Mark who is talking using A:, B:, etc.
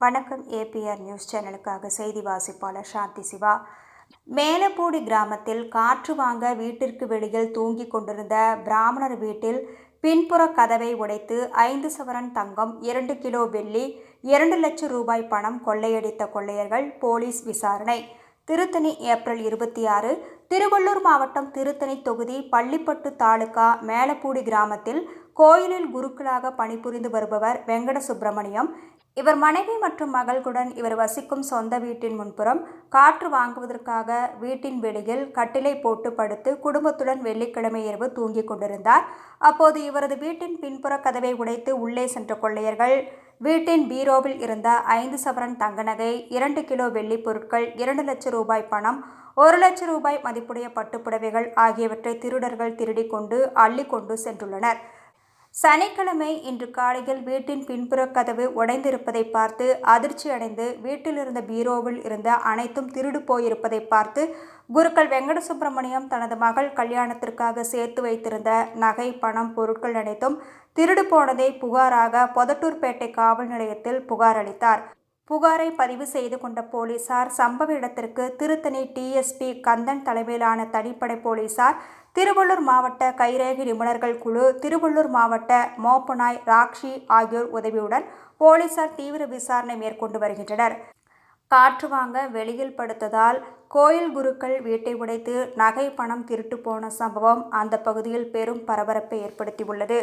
A: வணக்கம் APR news சேனலுக்காக செய்தி வாசிப்பாளர் சாந்தி சிவா. மேலப்பூடி கிராமத்தில் காற்று வாங்க வீட்டிற்கு வெளியில் தூங்கிக் கொண்டிருந்த பிராமணர் வீட்டில் பின்புற கதவை உடைத்து ஐந்து சவரன் தங்கம் இரண்டு கிலோ வெள்ளி இரண்டு லட்சம் ரூபாய் பணம் கொள்ளையடித்த கொள்ளையர்கள் போலீஸ் விசாரணை. திருத்தணி ஏப்ரல் இருபத்தி ஆறு திருவள்ளூர் மாவட்டம் திருத்தணி தொகுதி பள்ளிப்பட்டு தாலுகா மேலப்பூடி கிராமத்தில் கோயிலில் குருக்களாக பணிபுரிந்து வருபவர் வெங்கட சுப்பிரமணியம் இவர் மனைவி மற்றும் மகளுடன் இவர் வசிக்கும் சொந்த வீட்டின் முன்புறம் காற்று வாங்குவதற்காக வீட்டின் வெளியில் கட்டிலை போட்டு படுத்து குடும்பத்துடன் வெள்ளிக்கிழமை இரவு தூங்கிக் கொண்டிருந்தார். அப்போது இவரது வீட்டின் பின்புற கதவை உடைத்து உள்ளே சென்ற கொள்ளையர்கள் வீட்டின் பீரோவில் இருந்த ஐந்து சவரன் தங்க நகை இரண்டு கிலோ வெள்ளிப் பொருட்கள் இரண்டு லட்சம் ரூபாய் பணம் ஒரு லட்சம் ரூபாய் மதிப்புடைய பட்டுப்புடவைகள் ஆகியவற்றை திருடர்கள் திருடிக்கொண்டு அள்ளி கொண்டு சென்றுள்ளனர். சனிக்கிழமை இன்று காலையில் வீட்டின் பின்புற கதவு உடைந்திருப்பதை பார்த்து அதிர்ச்சியடைந்து வீட்டில் இருந்த பீரோவில் இருந்த அனைத்தும் திருடு போயிருப்பதை பார்த்து குருக்கள் வெங்கட சுப்பிரமணியம் தனது மகள் கல்யாணத்திற்காக சேர்த்து வைத்திருந்த நகை பணம் பொருட்கள் அனைத்தும் திருடு போனதை புகாராக பொதட்டூர்பேட்டை காவல் நிலையத்தில் புகார் அளித்தார். புகாரை பதிவு செய்து கொண்ட போலீசார் சம்பவ இடத்திற்கு திருத்தணி டிஎஸ்பி கந்தன் தலைமையிலான தனிப்படை போலீசார் திருவள்ளூர் மாவட்ட கைரேகை நிபுணர்கள் குழு திருவள்ளூர் மாவட்ட மோப்பனாய் ராக்ஷி ஆகியோர் உதவியுடன் போலீசார் தீவிர விசாரணை மேற்கொண்டு வருகின்றனர். காற்று வாங்க வெளியில் படுத்ததால் கோயில் குருக்கள் வீட்டை உடைத்து நகை பணம் திருட்டு போன சம்பவம் அந்த பகுதியில் பெரும் பரபரப்பை ஏற்படுத்தியுள்ளது.